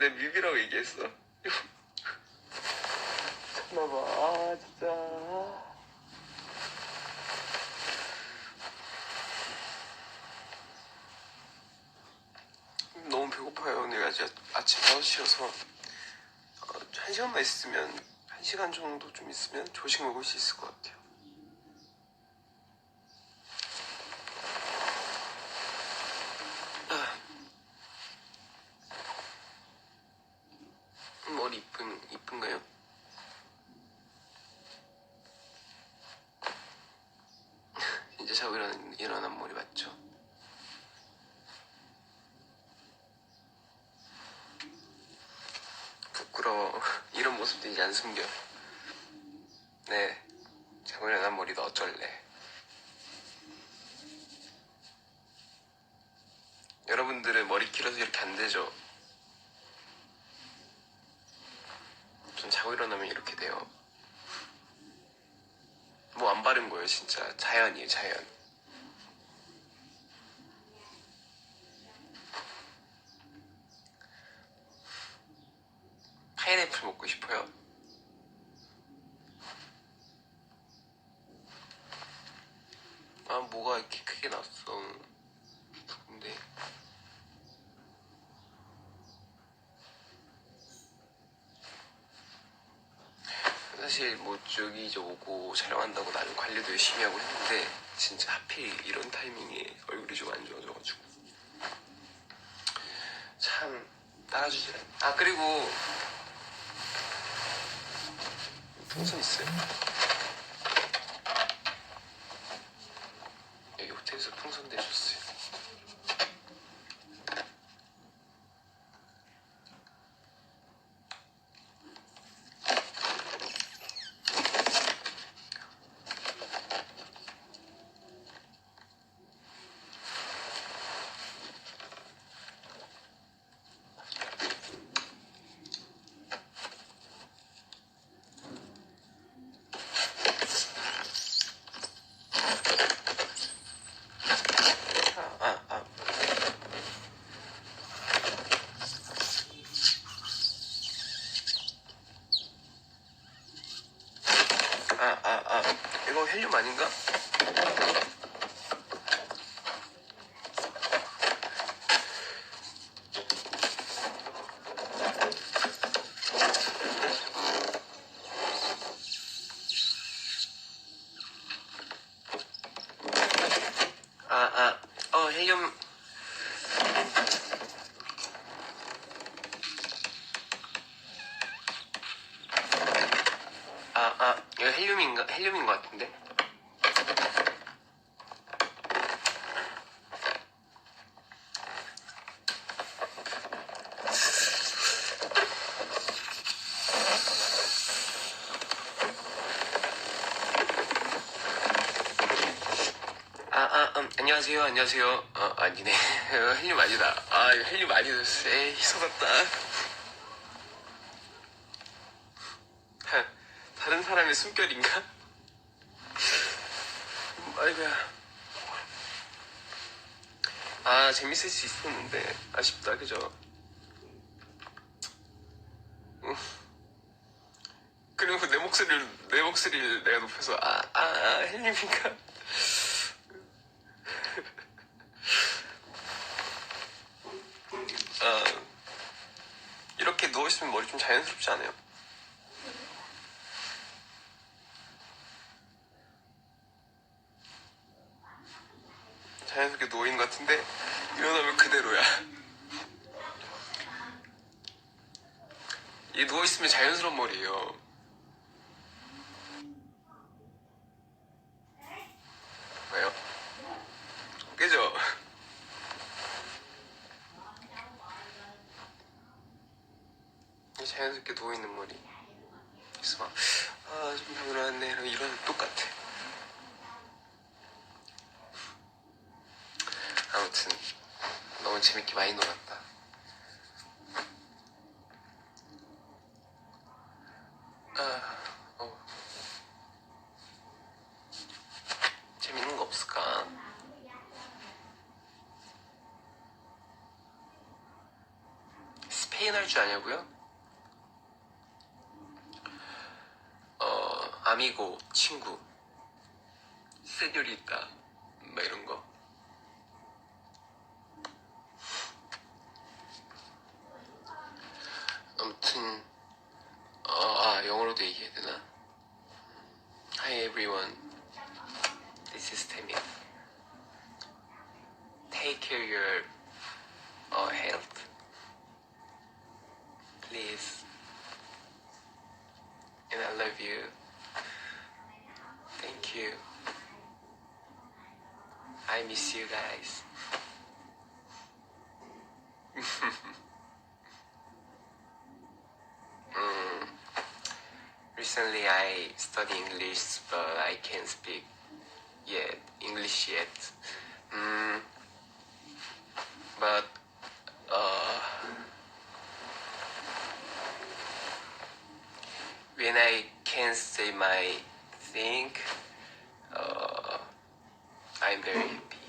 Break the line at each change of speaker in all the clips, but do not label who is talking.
내 뮤비라고 얘기했어. 참나봐. 아 진짜. 너무 배고파요. 오늘 아직 아침 5시여서 어, 한 시간만 있으면 한 시간 정도 좀 있으면 조식 먹을 수 있을 것 같아요. 아. 머리 이쁜 이쁜가요? 이제 자고 일어난, 일어난 머리 맞죠? 부끄러워. 이런 모습도 안 숨겨. 네. 자고 일어난 머리도 어쩔래. 여러분들은 머리 길어서 이렇게 안 되죠? 전 자고 일어나면 이렇게 돼요. 뭐 안 바른 거예요, 진짜. 자연이에요, 자연. 파인애플 먹고 싶어요. 아, 뭐가 이렇게 크게 났어. 근데. 사실 뭐 저기 저 오고 촬영한다고 나는 관리도 열심히 하고 했는데 진짜 하필 이런 타이밍에 얼굴이 좀 안 좋아져가지고. 참 따라주지 않- 아 그리고. 풍선 있어요 여기 호텔에서 풍선 대줬어요 아, 아, 아. 아, 아, 아. 이거 헬륨 아닌가? 아, 아. 어, 헬륨. 아, 아. 이거 헬륨인 것 같은데? 아, 아, 음, 안녕하세요, 안녕하세요. 어, 아니네. 어, 헬륨 아니다. 아, 이거 헬륨 아니었어. 에이, 속았다. 다, 다른 사람의 숨결인가? 음, 아이고야. 아, 재밌을 수 있었는데, 아쉽다, 그죠? 음. 그리고 내 목소리를, 내 목소리를 내가 높여서, 아, 아, 아, 헬륨인가? 아, 이렇게 누워있으면 머리 좀 자연스럽지 않아요? 자연스럽게 누워있는 것 같은데 일어나면 그대로야 이 누워있으면 자연스러운 머리예요 왜요? 이 자연스럽게 누워있는 머리 막, 아, 좀. 이러면 이런 똑같아. 아무튼, 너무 재밌게 많이 놀았다. 아, 어. 재밌는 거 없을까? 스페인 확인할 줄 아냐고요? 어, 아미고, 친구, 세뇨리따, 뭐 이런 거. 아무튼, 어, 아, 영어로도 얘기해야 되나? Hi everyone, this is Taemin. Take care your uh, health. Please. Recently I study English but I can't speak yet English yet. Mm. But uh, when I can say my thing, uh, I'm very happy.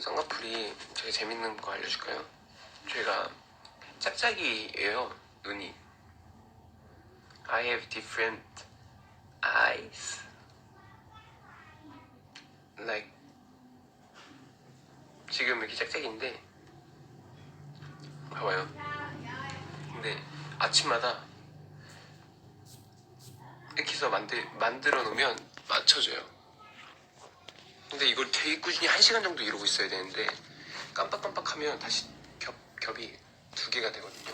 눈 쌍꺼풀이 되게 재밌는 거 알려줄까요? 제가 짝짝이에요 눈이. I have different eyes. Like 지금 이렇게 짝짝이인데 봐봐요. 근데 아침마다 이렇게 해서 만들, 만들어 놓으면 맞춰져요 근데 이걸 되게 꾸준히 한 시간 정도 이러고 있어야 되는데 깜빡깜빡하면 다시 겹, 겹이 두 개가 되거든요.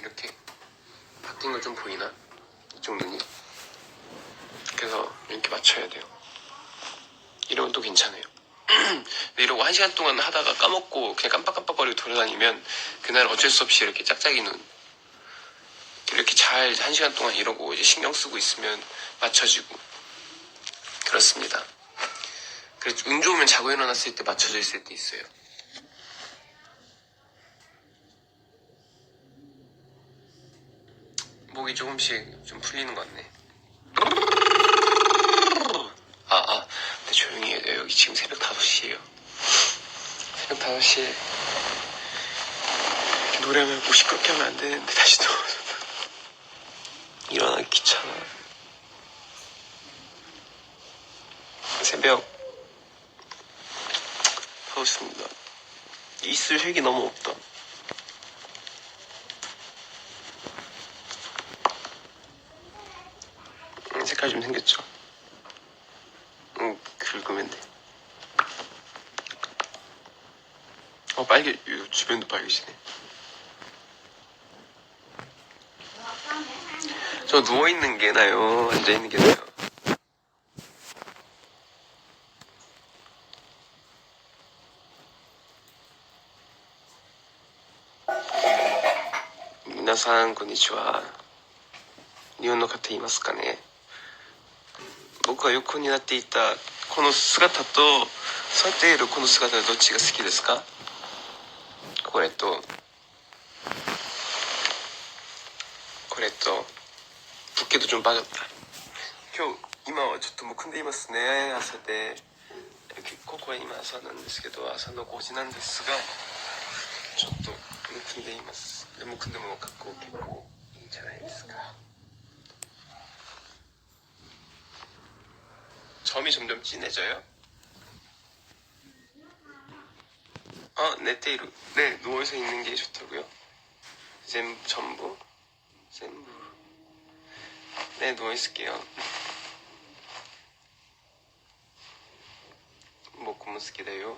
이렇게 바뀐 거좀 보이나? 이쪽 눈이. 그래서 이렇게 맞춰야 돼요. 이러면 또 괜찮아요. 근데 이러고 한 시간 동안 하다가 까먹고 그냥 깜빡깜빡거리고 돌아다니면 그날 어쩔 수 없이 이렇게 짝짝이 눈 이렇게 잘 한 시간 동안 이러고 이제 신경 쓰고 있으면 맞춰지고 그렇습니다. 그래서 운 좋으면 자고 일어났을 때 맞춰져 있을 때 있어요. 목이 조금씩 좀 풀리는 것 같네. 아, 아, 근데 조용히 해야 돼요. 여기 지금 새벽 5시에요. 새벽 5시에 노래하면 뭐 시끄럽게 하면 안 되는데 다시 또 일어나기 귀찮아. 새벽 하고 있습니다. 있을 획이 너무 없다. 음, 색깔 좀 생겼죠? 음, 긁으면 돼. 어, 빨개, 이 주변도 빨개지네. 저 누워있는 게 나요? 앉아있는 게 나요? さんこんにちは。日本の方いますかね？僕は横になっていたこの姿と座っているこの姿どっちが好きですか？これと。これと。ポケット順番だった。今日今はちょっとむくんでいますね朝で。結構今朝なんですけど朝の5時なんですがちょっとむくんでいますでむくんでも格好結構いいんじゃないですか점이 점점 진해져요? 어, 네테이루. 네, 누워서 있는 게 좋다고요? 전, 전부? 전부. 네, 누워있을게요. 먹고も好きだよ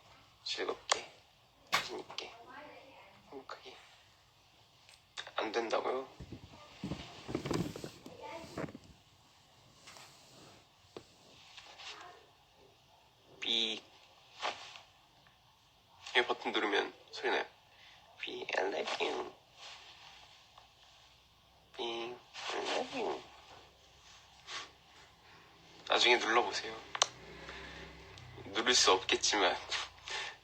즐겁게 자신 있게 행복하게 안 된다고요? 삐. 이 버튼 누르면 소리 나요. 삐, I love you. 삐, I love you. 나중에 눌러보세요. 누를 수 없겠지만,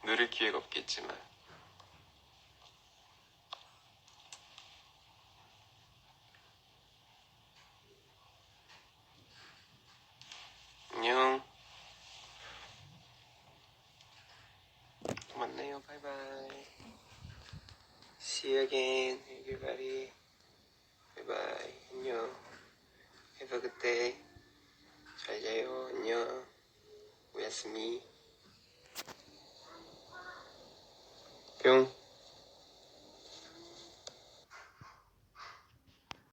누를 기회가 없겠지만. 안녕. 또 만나요. 바이바이. See you again, everybody. 바이바이. 안녕. Have a good day. 잘 자요. 안녕. 오야스미. um